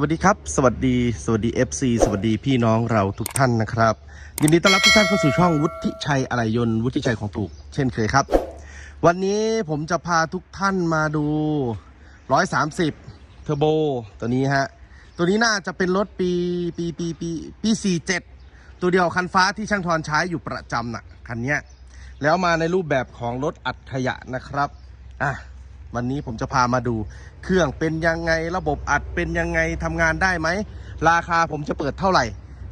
วัสดีครับ สวัสดี สวัสดี FC สวัสดีพี่น้องเราทุกท่านนะครับ ยินดีต้อนรับทุกท่านเข้าสู่ช่องวุฒิชัยอะไหล่ยนต์วุฒิชัยของถูก เช่นเคยครับ วันนี้ผมจะพาทุกท่านมาดู 130 เทอร์โบตัวนี้ฮะ ตัวนี้น่าจะเป็นรถปีปีปีปีปี 47 ตัวเดียวคันฟ้าที่ช่างทอนใช้อยู่ประจำน่ะคันเนี้ยแล้วมาในรูปแบบของรถอัดขยะนะครับอะ วันนี้ผมจะพามาดูเครื่องเป็นยังไงระบบอัดเป็นยังไงทำงานได้ไหม ราคาผมจะเปิดเท่าไหร่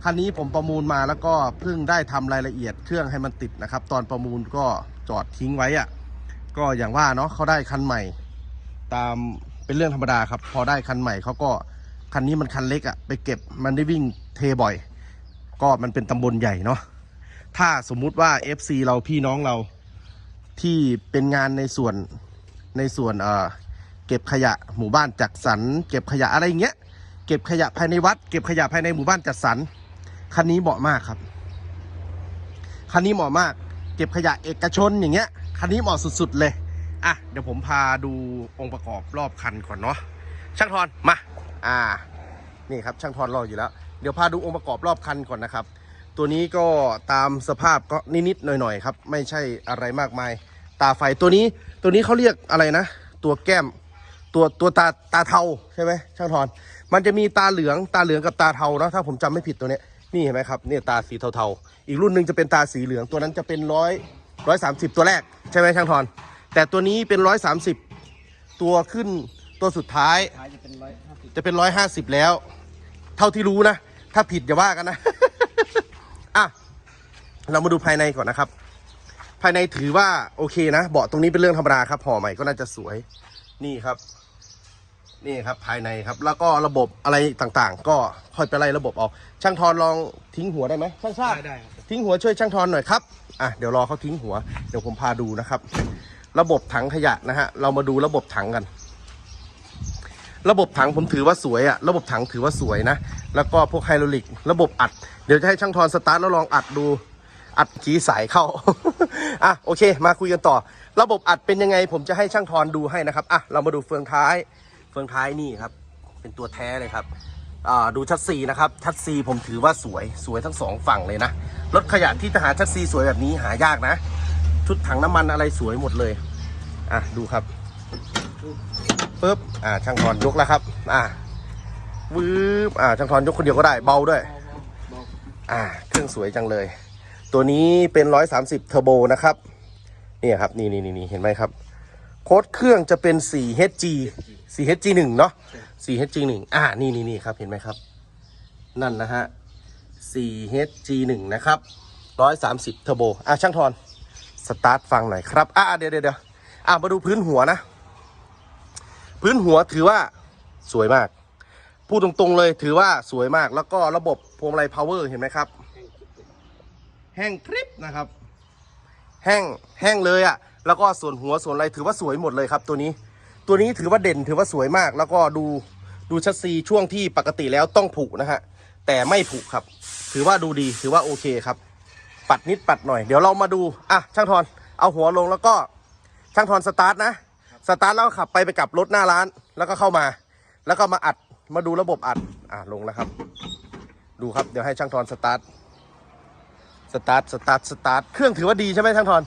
คันนี้ผมประมูลมาแล้วก็เพิ่งได้ทำรายละเอียดเครื่องให้มันติดนะครับ ตอนประมูลก็จอดทิ้งไว้อะก็อย่างว่าเนาะเขาได้คันใหม่ ตามเป็นเรื่องธรรมดาครับ พอได้คันใหม่เขาก็คันนี้มันคันเล็กอะไปเก็บมันได้วิ่งเทบ่อย ก็มันเป็นตำบลใหญ่เนาะถ้าสมมุติว่า FC เราพี่น้องเราที่เป็นงานในส่วน ในส่วนเอ่อเก็บขยะหมู่บ้านจัดสรรเก็บขยะอะไรอย่างเงี้ยเก็บขยะภายในวัด เก็บขยะภายในหมู่บ้านจัดสรรคันนี้เหมาะมากครับ คันนี้เหมาะมาก เก็บขยะเอกชนอย่างเงี้ยคันนี้เหมาะสุดๆเลยอะเดี๋ยวผมพาดูองค์ประกอบรอบคันก่อนเนาะช่างทอนมาอ่านี่ครับช่างทอนรออยู่แล้ว เดี๋ยวพาดูองค์ประกอบรอบคันก่อนนะครับ ตัวนี้ก็ตามสภาพก็นิดๆหน่อยๆครับ ไม่ใช่อะไรมากมาย ตาไฟตัวนี้ตัวนี้เขาเรียกอะไรนะ ตัวแก้ม ตัวตัวตาตาเทาใช่ไหมช่างทอนมันจะมีตาเหลืองตาเหลืองกับตาเทานะถ้าผมจำไม่ผิดตัวเนี้ยนี่เห็นไหมครับเนี่ยตาสีเทาๆ อีกรุ่นหนึ่งจะเป็นตาสีเหลืองตัวนั้นจะเป็นร้อยร้อยสามสิบตัวแรกใช่ไหมช่างทอนแต่ตัวนี้เป็นร้อยสามสิบตัวขึ้นตัวสุดท้ายจะเป็นร้อยห้าสิบแล้ว เท่าที่รู้นะ ถ้าผิดอย่าว่ากันนะ อะ เรามาดูภายในก่อนนะครับ ภายในถือว่าโอเคนะเบาะตรงนี้เป็นเรื่องธรรมดาครับห่อใหม่ก็น่าจะสวยนี่ครับ นี่ครับภายในครับ แล้วก็ระบบอะไรต่างๆ ก็ค่อยไปไล่ระบบเอาช่างทอนลองทิ้งหัวได้ไหมช่างชาติได้ได้ครับ ทิ้งหัวช่วยช่างทอนหน่อยครับอะเดี๋ยวรอเขาทิ้งหัวเดี๋ยวผมพาดูนะครับ ระบบถังขยะนะฮะเรามาดูระบบถังกัน ระบบถังผมถือว่าสวยอะระบบถังถือว่าสวยนะ แล้วก็พวกไฮดรอลิก ระบบอัด เดี๋ยวจะให้ช่างทอนสตาร์ทแล้วลองอัดดู อัดขี้สายเข้า อะโอเค มาคุยกันต่อ ระบบอัดเป็นยังไง ผมจะให้ช่างทอนดูให้นะครับ อะเรามาดูเฟืองท้าย เฟืองท้ายนี่ครับ เป็นตัวแท้เลยครับอ่าดูชัดซีนะครับ ชัดซีผมถือว่าสวยสวยทั้งสองฝั่งเลยนะ รถขยะที่จะหาชัดซีสวยแบบนี้หายากนะ ชุดถังน้ำมันอะไรสวยหมดเลย อะดูครับปึ๊บ อ่าช่างทอนยกแล้วครับ อ่าวืบอ่าช่างทอนยกคนเดียวก็ได้เบาด้วยเบาอ่า เครื่องสวยจังเลย ตัวนี้เป็น130เทอร์โบนะครับนี่ครับนี่นี่นี่เห็นไหมครับ โค้ดเครื่องจะเป็น 4HG 4HG 1เนาะ 4HG 1อ่านี่นี่นี่ครับเห็นไหมครับ นั่นนะฮะ 4HG 1นะครับ130เทอร์โบอะช่างทอนสตาร์ทฟังหน่อยครับอ่าเดี๋ยวเดี๋ยวเดี๋ยวอ่ามาดูพื้นหัวนะ พื้นหัวถือว่าสวยมาก พูดตรงๆเลยถือว่าสวยมากแล้วก็ระบบพวงมาลัย power เห็นไหมครับ แห้งกริบนะครับ แห้งแห้งเลยอะ่ะ แล้วก็ส่วนหัวส่วนอะไรถือว่าสวยหมดเลยครับ ตัวนี้ ตัวนี้ถือว่าเด่นถือว่าสวยมาก แล้วก็ดูดูชัดซีช่วงที่ปกติแล้วต้องผุนะฮะแต่ไม่ผุครับ ถือว่าดูดีถือว่าโอเคครับ ปัดนิดปัดหน่อย เดี๋ยวเรามาดูอะช่างทอนเอาหัวลงแล้วก็ช่างทอนสตาร์ทนะสตาร์ทแล้วขับไปไปกับรถหน้าร้านแล้วก็เข้ามา แล้วก็มาอัดมาดูระบบอัดอะลงแล้วครับ ดูครับเดี๋ยวให้ช่างทอนสตาร์ท สตาร์ทสตาร์ทสตาร์ทเครื่องถือว่าดีใช่ไหมช่างทอน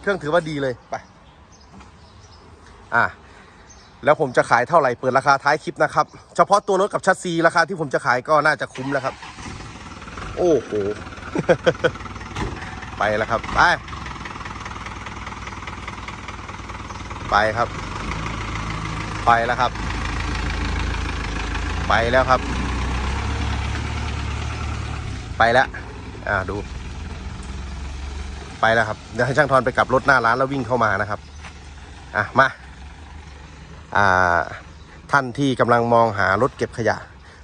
เครื่องถือว่าดีเลยไปอะแล้วผมจะขายเท่าไหร่เปิดราคาท้ายคลิปนะครับ เฉพาะตัวรถกับชัดซีราคาที่ผมจะขายก็น่าจะคุ้มแล้วครับ โอ้โหไปแล้วครับไปไปครับ ไปแล้วครับ ไปแล้วครับ ไปแล้วอ่าดู ไปแล้วครับเดี๋ยวให้ช่างทอนไปกลับรถหน้าร้านแล้ววิ่งเข้ามานะครับอะมาอ่าท่านที่กำลังมองหารถเก็บขยะ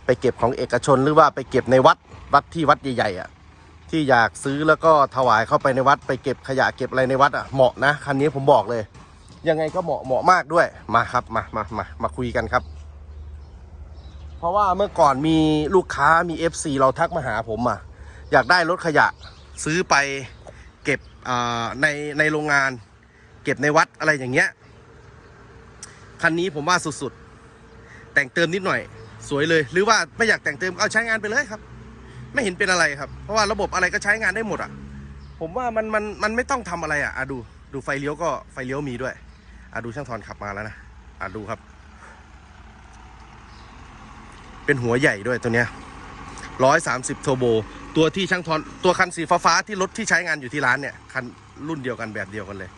ไปเก็บของเอกชนหรือว่าไปเก็บในวัดวัดที่วัดใหญ่ๆอะที่อยากซื้อแล้วก็ถวายเข้าไปในวัด ไปเก็บขยะเก็บอะไรในวัดอะเหมาะนะคันนี้ผมบอกเลย ยังไงก็เหมาะเหมาะมากด้วยมาครับมามามามาคุยกันครับ เพราะว่าเมื่อก่อนมีลูกค้ามี FC เราทักมาหาผมอะอยากได้รถขยะซื้อไป ในในโรงงาน เก็บในวัดอะไรอย่างเงี้ย คันนี้ผมว่าสุดๆ แต่งเติมนิดหน่อย สวยเลย หรือว่าไม่อยากแต่งเติมเอาใช้งานไปเลยครับ ไม่เห็นเป็นอะไรครับ เพราะว่าระบบอะไรก็ใช้งานได้หมดอะ ผมว่ามันมันมันไม่ต้องทำอะไรอะอะดูดูไฟเลี้ยวก็ไฟเลี้ยวมีด้วยอะดูช่างทอนขับมาแล้วนะอะดูครับ เป็นหัวใหญ่ด้วยตัวเนี้ยร้อยสามสิบโทโบ ตัวที่ช่างทอนตัวคันสีฟ้าๆที่รถที่ใช้งานอยู่ที่ร้านเนี่ย คันรุ่นเดียวกันแบบเดียวกันเลย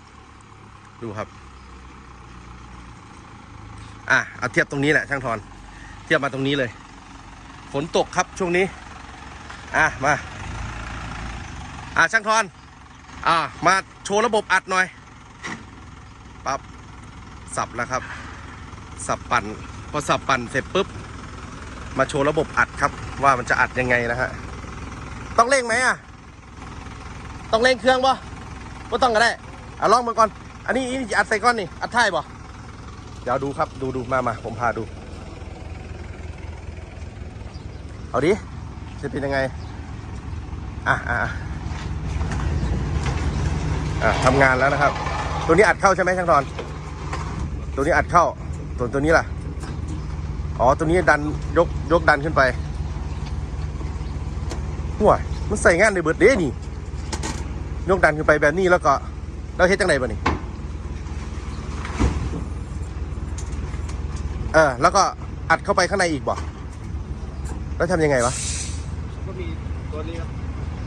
ดูครับ อะเอาเทียบตรงนี้แหละช่างทอน เทียบมาตรงนี้เลย ฝนตกครับช่วงนี้ อะมา อะช่างทอน อะมาโชว์ระบบอัดหน่อย ปั๊บ สับแล้วครับ สับปั่น พอสับปั่นเสร็จปุ๊บ มาโชว์ระบบอัดครับ ว่ามันจะอัดยังไงนะฮะ ต้องเร่งไหมอะ ต้องเร่งเครื่องป่ก็ต้องก็ได้อะลองมาก่อน อันนี้อันนี้อัดใส่ก้อนนี่ อัดท้ายป่ะเดี๋ยวดูครับ ดูดูมามาผมพาดู เอาดิ จะเป็นยังไงอะอะอะอะทำงานแล้วนะครับ ตัวนี้อัดเข้าใช่ไหมช่างทอน ตัวนี้อัดเข้า ตัวตัวนี้ล่ะ อ๋อ ตัวนี้ดันยกยกดันขึ้นไป ห่วยมันใส่งานในเบิร์ดเด้นี่ยกดันขึ้นไปแบบนี้แล้วก็แล้วเฮ็ดจังไดบ่นี่เออแล้วก็อัดเข้าไปข้างในอีกบ่แล้วทำยังไงวะก็มีตัวนี้ครับ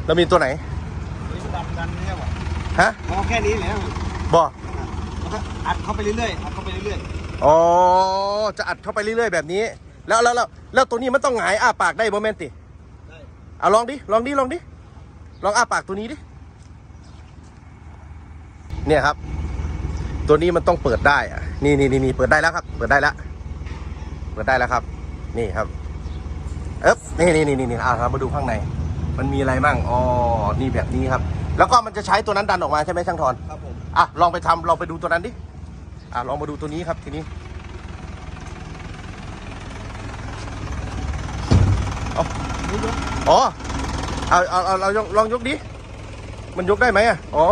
แล้วมีตัวไหนตัวนี้ดันดันนี่ครับฮะพอแค่นี้แหละครับบ่แล้วก็อัดเข้าไปเรื่อยๆอัดเข้าไปเรื่อยอ๋อจะอัดเข้าไปเรื่อยๆแบบนี้ แล้วแล้วแล้วแล้วตัวนี้มันต้องหงายอ้าปากได้โมเมนติๆได้ เอาลองดิ ลองดิ ลองดิ ลองอ้าปากตัวนี้ดิ เนี่ยครับ ตัวนี้มันต้องเปิดได้อะนี่นี่นี่นี่เปิดได้แล้วครับ เปิดได้แล้ว เปิดได้แล้วครับ นี่ครับ เอ๊บนี่นี่นี่นี่นี่อ่าเรามาดูข้างใน มันมีอะไรบ้างอ๋อ นี่แบบนี้ครับ แล้วก็มันจะใช้ตัวนั้นดันออกมาใช่ไหมช่างทอนครับผม อะ ลองไปทำลองไปดูตัวนั้นดิ อะ ลองมาดูตัวนี้ครับทีนี้ อ๋อเอาเอาเอาเราลองลองยกดิ มันยกได้ไหมอะ อ๋อ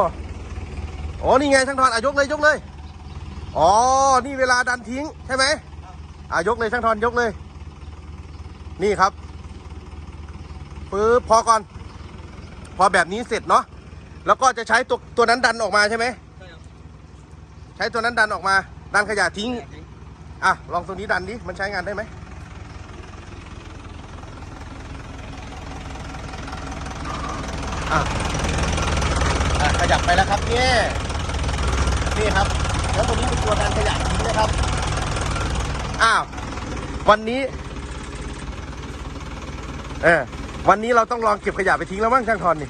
อ๋อ นี่ไงช่างทอนอะยกเลยยกเลย อ๋อ นี่เวลาดันทิ้งใช่ไหมอะยกเลยช่างทอนยกเลย นี่ครับปึ๊บพอก่อน พอแบบนี้เสร็จเนาะ แล้วก็จะใช้ตัวตัวนั้นดันออกมาใช่ไหมใช่ครับใช้ตัวนั้นดันออกมา ดันขยะทิ้ง อะ ลองตัวนี้ดันดิ มันใช้งานได้ไหม อะอะขยับไปแล้วครับเนี่ยนี่ครับ แล้วตัวนี้เป็นตัวดันขยะทิ้งนะครับ อ้าว วันนี้ เออวันนี้เราต้องลองเก็บขยะไปทิ้งแล้วมั้งช่างทอนนี่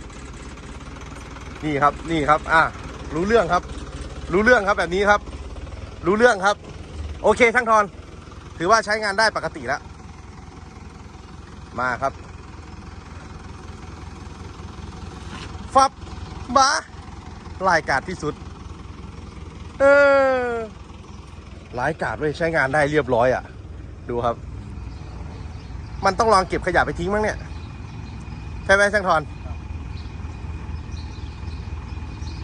นี่ครับ นี่ครับ อะรู้เรื่องครับ รู้เรื่องครับแบบนี้ครับ รู้เรื่องครับ โอเคช่างทอน ถือว่าใช้งานได้ปกติแล้ว มาครับ บ้ารายการที่สุด เออรายการเลยใช้งานได้เรียบร้อยอะ ดูครับ มันต้องลองเก็บขยะไปทิ้งมั้งเนี่ย ใช่ไหมช่างทอน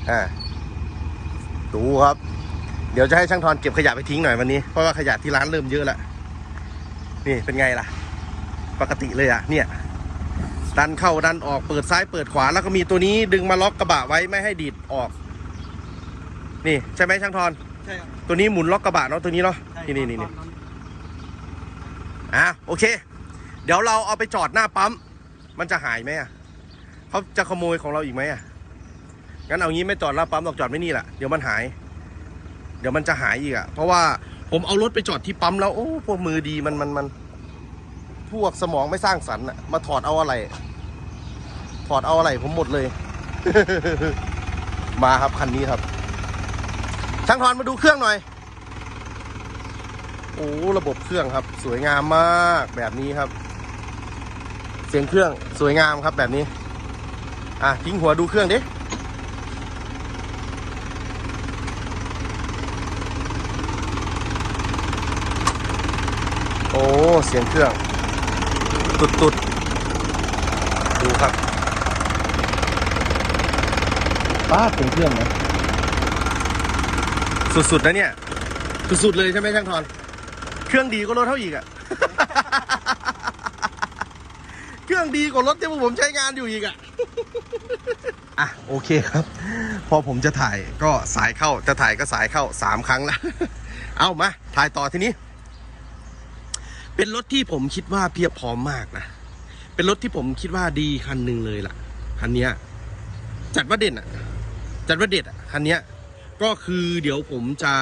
อ่าดูครับ เดี๋ยวจะให้ช่างทอนเก็บขยะไปทิ้งหน่อยวันนี้ เพราะว่าขยะที่ร้านเริ่มเยอะแล้ว นี่เป็นไงล่ะ ปกติเลยอะ เนี่ย ดันเข้าดันออกเปิดซ้ายเปิดขวาแล้วก็มีตัวนี้ดึงมาล็อกกระบะไว้ไม่ให้ดีดออก นี่ใช่ไหมช่างทอนใช่ครับตัวนี้หมุนล็อกกระบะเนาะตัวนี้เนาะใช่นี่นี่นี่นี่ตออะโอเค เดี๋ยวเราเอาไปจอดหน้าปั๊ม มันจะหายไหมอะเขาจะขโมยของเราอีกไหมอะงั้นเอางี้ไม่จอดหน้าปั๊มหรอกจอดไม่นี่แหละเดี๋ยวมันหาย เดี๋ยวมันจะหายอีกอะเพราะว่าผมเอารถไปจอดที่ปั๊มแล้วโอ้พวกมือดีมันมันมันพวกสมองไม่สร้างสรรค์อะมาถอดเอาอะไร ถอดเอาอะไรผมหมดเลย มาครับคันนี้ครับช่างทอนมาดูเครื่องหน่อย โอ้ระบบเครื่องครับ สวยงามมากแบบนี้ครับ เสียงเครื่องสวยงามครับแบบนี้ อะทิ้งหัวดูเครื่องดิโอ้เสียงเครื่อง ตุดตุดๆดูครับ ป้าดเสียงเครื่องนะสุดๆนะเนี่ย สุดๆเลยใช่ไหมช่างทอน เครื่องดีก็รถเท่าอีกอะ เครื่องดีกว่ารถที่พวกผมใช้งานอยู่อีกอะ อะโอเคครับ พอผมจะถ่ายก็สายเข้าจะถ่ายก็สายเข้าสามครั้งแล้ว เอามา ถ่ายต่อทีนี้ เป็นรถที่ผมคิดว่าเพียบพร้อมมากนะ เป็นรถที่ผมคิดว่าดีคันหนึ่งเลยล่ะ คันเนี้ย จัดว่าเด่นอะ จัดว่าเด็ดคันนี้ก็คือเดี๋ยวผมจะ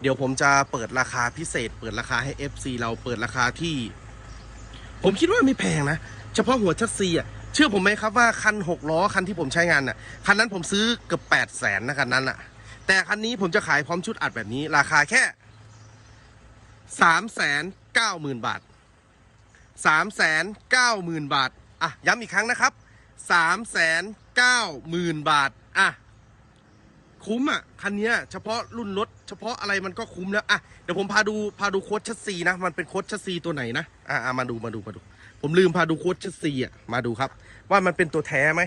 เดี๋ยวผมจะเปิดราคาพิเศษ เปิดราคาให้ FC เราเปิดราคาที่ ผมคิดว่าไม่แพงนะ เฉพาะหัวชัดซีอะเชื่อผมไหมครับว่าคันหกล้อคันที่ผมใช้งานน่ะคันนั้นผมซื้อเกือบแปดแสนนะคันนั้นอะ แต่คันนี้ผมจะขายพร้อมชุดอัดแบบนี้ ราคาแค่สามแสนเก้าหมื่นบาทสามแสนเก้าหมื่นบาทอะย้ำอีกครั้งนะครับสามแสนเก้าหมื่นบาทอะ คุ้มอะ คันเนี้ยเฉพาะรุ่นรถ เฉพาะอะไรมันก็คุ้มแล้วอะเดี๋ยวผมพาดูพาดูโค้ดชัดซีนะ มันเป็นโค้ดชัดซีตัวไหนนะอะอะมาดูมาดูมาดู ผมลืมพาดูโค้ดชัดซีอะมาดูครับ ว่ามันเป็นตัวแท้ไหม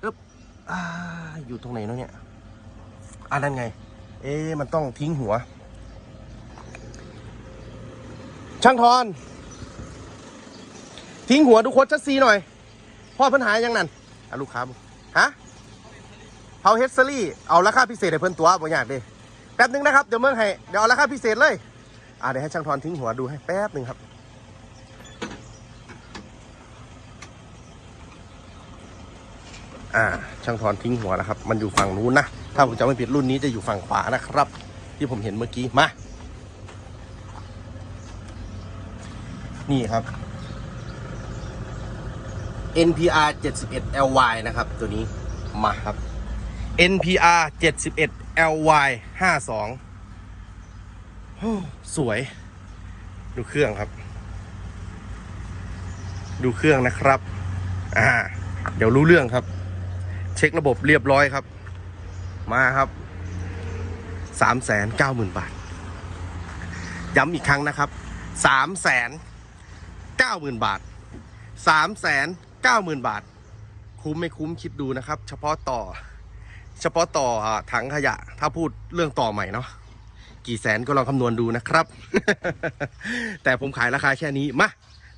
เอ๊บอ่าอยู่ตรงไหนเนาะเนี่ยอ่านั่นไง เอ๊มันต้องทิ้งหัว ช่างทอน ทิ้งหัวดูโค้ดชัดซีหน่อยพ่อปัญหายังนั่นอะลูกค้าบอกฮะ ผาเฮดเซอรี่เอาราคาพิเศษให้เพิ่นตัวบ่อยากดิแป๊บนึงนะครับเดี๋ยวเมืองให้เดี๋ยวเอาราคาพิเศษเลยอ่าเดี๋ยวให้ช่างทอนทิ้งหัวดูให้แป๊บนึงครับอ่าช่างทอนทิ้งหัวนะครับ มันอยู่ฝั่งนู้นนะถ้าผมจำไม่ผิดรุ่นนี้จะอยู่ฝั่งขวานะครับ ที่ผมเห็นเมื่อกี้มานี่ครับ NPR 71 LY นะครับ ตัวนี้มาครับ NPR 71 LY 52โอ้สวย ดูเครื่องครับ ดูเครื่องนะครับ อ่า เดี๋ยวรู้เรื่องครับ เช็คระบบเรียบร้อยครับ มาครับ 3 9 0 0 0 0 บาท ย้ำอีกครั้งนะครับ 3 9 0 0 0 0 บาทสามแสนเก้าหมื่นบาท คุ้มไม่คุ้มคิดดูนะครับ เฉพาะต่อ เฉพาะต่ออถังขยะ ถ้าพูดเรื่องต่อใหม่เนาะกี่แสนก็ลองคำนวณดูนะครับ แต่ผมขายราคาแค่นี้มา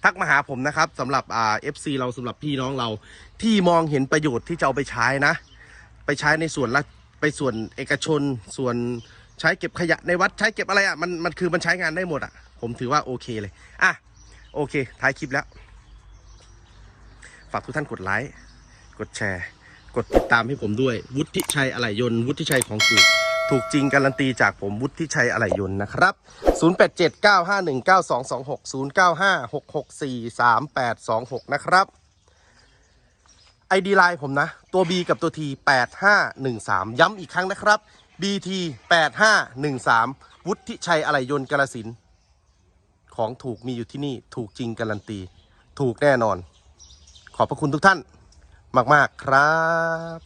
ทักมาหาผมนะครับสำหรับอ่า FC เราสำหรับพี่น้องเรา ที่มองเห็นประโยชน์ที่จะเอาไปใช้นะ ไปใช้ในส่วนละไปส่วนเอกชน ส่วนใช้เก็บขยะในวัดใช้เก็บอะไรอะ่ะมันมันคือมันใช้งานได้หมดอะ่ะ ผมถือว่าโอเคเลยอะโอเคท้ายคลิปแล้ว ฝากทุกท่านกดไลค์กดแชร์ กดติดตามให้ผมด้วย วุฒิชัยอะไหล่ยนต์ วุฒิชัยของถูกถูกจริงการันตีจากผมวุฒิชัยอะไหล่ยนต์นะครับ 0879519226 0956643826 นะครับ ID ไลน์ผมนะ ตัว B กับตัว T 8513 ย้ำอีกครั้งนะครับ BT 8513 วุฒิชัยอะไหล่ยนต์กาลสินของถูกมีอยู่ที่นี่ ถูกจริงการันตี ถูกแน่นอน ขอบพระคุณทุกท่าน มาก ๆ ครับ